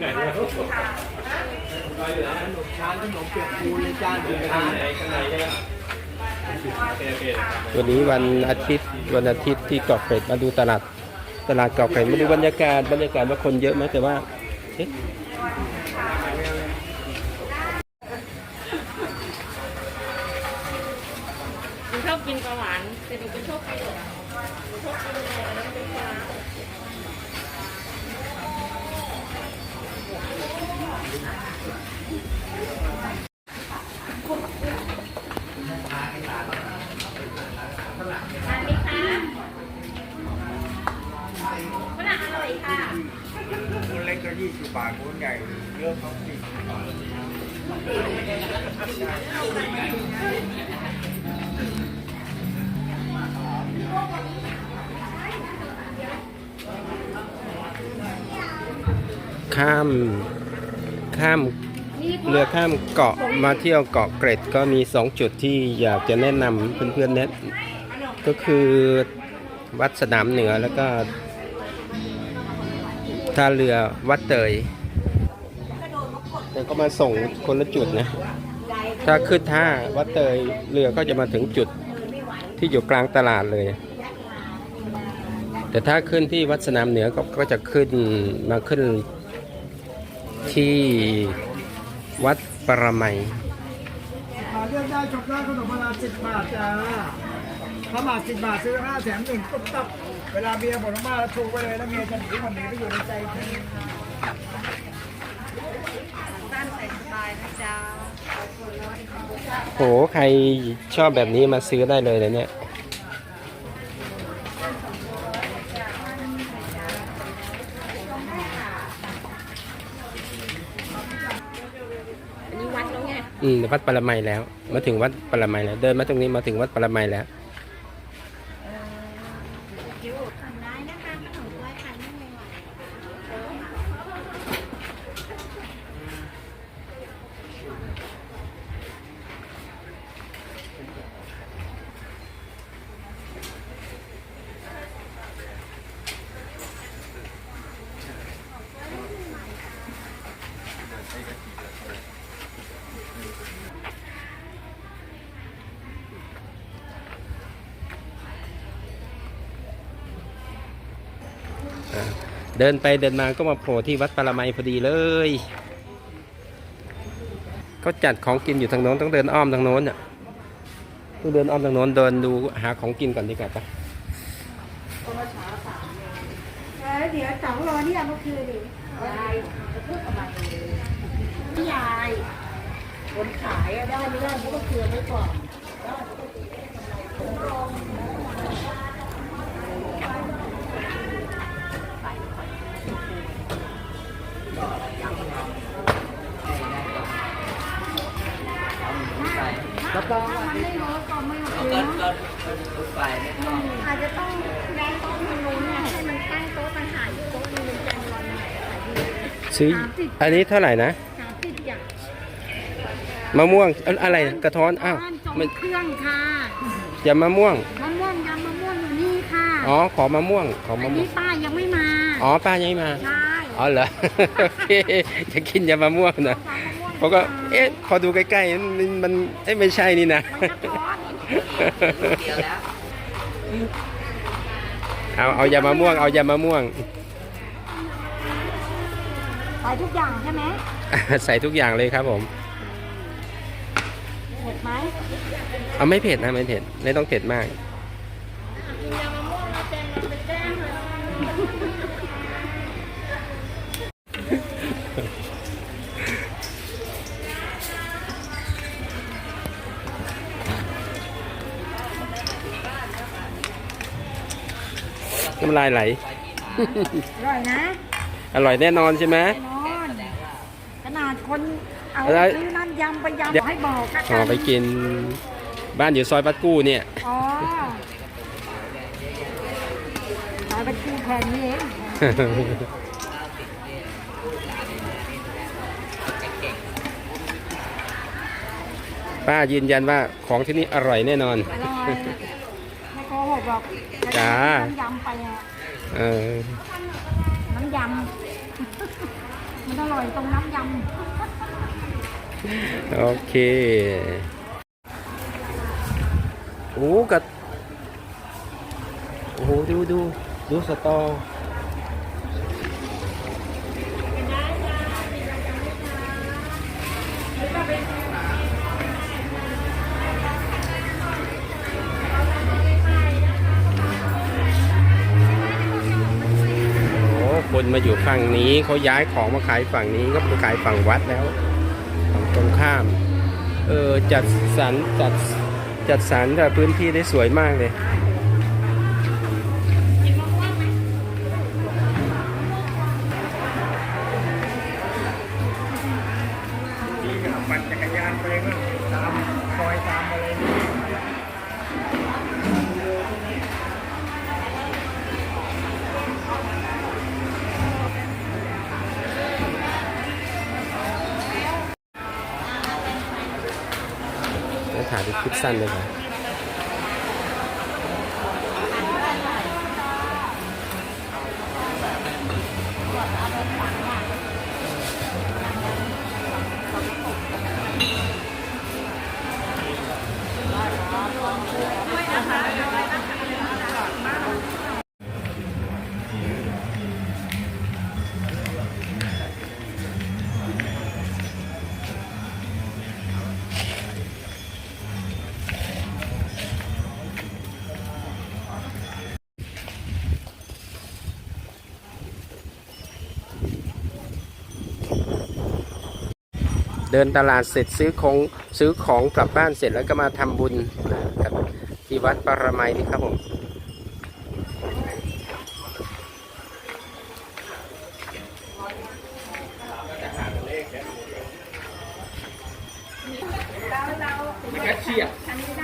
ชานขนมเปียกปูนจานเป็นชานวันนี้วันอาทิตย์วันอาทิตย์ที่เกาะเกร็ดมาดูตลาดตลาดเกาะเกร็ดมาดูบรรยากาศบรรยากาศว่าคนเยอะไหมแต่ว่าเอ๊ะหนูชอบกินปลาหวานแต่หนูไม่ชอบกินหนูชอบกินอะไรนะเป็นปลา ยี่สิบบาทคนใหญ่เริ่มเขาสิบบาทข้ามข้ามเรือข้ามเกาะมาเที่ยวเกาะเกร็ดก็มีสองจุดที่อยากจะแนะนำเพื่อนๆแนะก็คือวัดสนามเหนือแล้วก็ ท่าเรือวัดเตยแต่ก็มาส่งคนละจุดนะ ถ้าขึ้นท่าวัดเตยเรือก็จะมาถึงจุดที่อยู่กลางตลาดเลย แต่ถ้าขึ้นที่วัดสนามเหนือก็ก็จะขึ้นมาขึ้นที่วัดปรมัยหาเลือกได้ชมได้ขนมมาลาสิบบาทจ้าถ้าบาทสิบบาทซื้อห้าแถมหนึ่งตุ๊บตับ เวลาเมียบอกน้องมาแล้วชูไปเลยแล้วเมียจะหนีมันหนีไปอยู่ในใจเธอด้านใส่สบายนะจ๊ะโหใครชอบแบบนี้มาซื้อได้เลยเลยเนี่ย อันนี้วัดแล้วไง อืมวัดปรมัยแล้ว มาถึงวัดปรมัยแล้ว เดินมาตรงนี้มาถึงวัดปรมัยแล้ว ได้นะคะขนมกล้วยค่ะนี่ไงวะ เดินไปเดินมาก็มาโผล่ที่วัดปรมัยพอดีเลยเขาจัดของกินอยู่ทางโน้นต้องเดินอ้อมทางโน้นอะต้องเดินอ้อมทางโน้นเดินดูหาของกินก่อนดีกว่าปะเดี๋ยวสองโลนี่เอามาคืนดิยายพี่ยายคนขายได้ไม่ได้เขาก็คืนไว้ก่อนแล้วก็ ถ้ามันไม่รู้ก็ไม่เอาคืนอาจจะต้องย้ายโต๊ะทางนู้นเนี่ยให้มันตั้งโต๊ะต่างหากอีกโต๊ะนึงเป็นจานรอนใหม่ดีเลยซื้ออันนี้เท่าไหร่นะสามสิบอย่างมะม่วงอะอะไรกระท้อนอ้าวมันเครื่องค่ะยำมะม่วงมะม่วงยำมะม่วงอยู่นี่ค่ะอ๋อขอมะม่วงขอมะม่วนี้งป้ายังไม่มาอ๋อป้ายังไม่มาใช่อ๋อเหรอโอเคจะกินยำมะม่วงนะ เขาก็เอ๊ะพอดูใกล้ๆมันมันเอ๊ะไม่ใช่นี่นะมันกระท้อนเอาเอายำมะม่วงเอายำมะม่วง ใส่ทุกอย่างใช่ไหมใส่ทุกอย่างเลยครับผมเผ็ดไหมเอาไม่เผ็ดนะไม่เผ็ดไม่ต้องเผ็ดมาก นยำมะม่วงมาแจ้งเราไปแจ้งเลยน้ำลายไหล อร่อยนะอร่อยแน่นอนใช่ไหมนอนขนาดคนเอาอะไรซื้อนั่นยำไปเดี๋ยวยำให้บอกกันอ๋อไปกินบ้านอยู่ซอยปัดกู้เนี่ย อ๋อขายไปคู่แพงนี่เองป้ายืนยันว่าของที่นี่อร่อยแน่นอน อร่อย ไม่โกหกหรอกจ้า น้ำยำไปอะเออ น้ำยมันอร่อยตรงน้ำยโอเค โอ้กัดโอ้โหดูดูดูสตอ คนมาอยู่ฝั่งนี้เขาย้ายของมาขายฝั่งนี้ก็ไปขายฝั่งวัดแล้วฝั่งตรงข้าม เออจัดสรรจัดจัดสรรแต่พื้นที่ได้สวยมากเลย คลิปสั้นเลยค่ะ เดินตลาดเสร็จซื้อของซื้อของกลับบ้านเสร็จแล้วก็มาทำบุญกับที่วัดปรมัยนี่ครับผมแคชเชียบ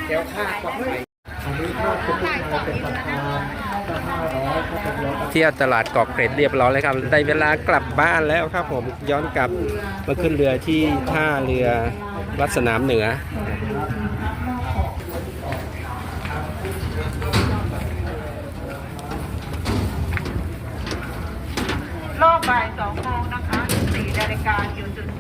แถวข้ากับไม่อันนี้ถ้าคุณผู้ชายเป็นประธานก็ห้าร้อยถ้า เที่ยวตลาดเกาะเกร็ดเรียบร้อยแล้วครับ ได้เวลากลับบ้านแล้วครับผมย้อนกลับมาขึ้นเรือที่ท่าเรือวัดสนามเหนือรอบบ่ายสองโมงนะคะสี่นาฬิกาอยู่จุด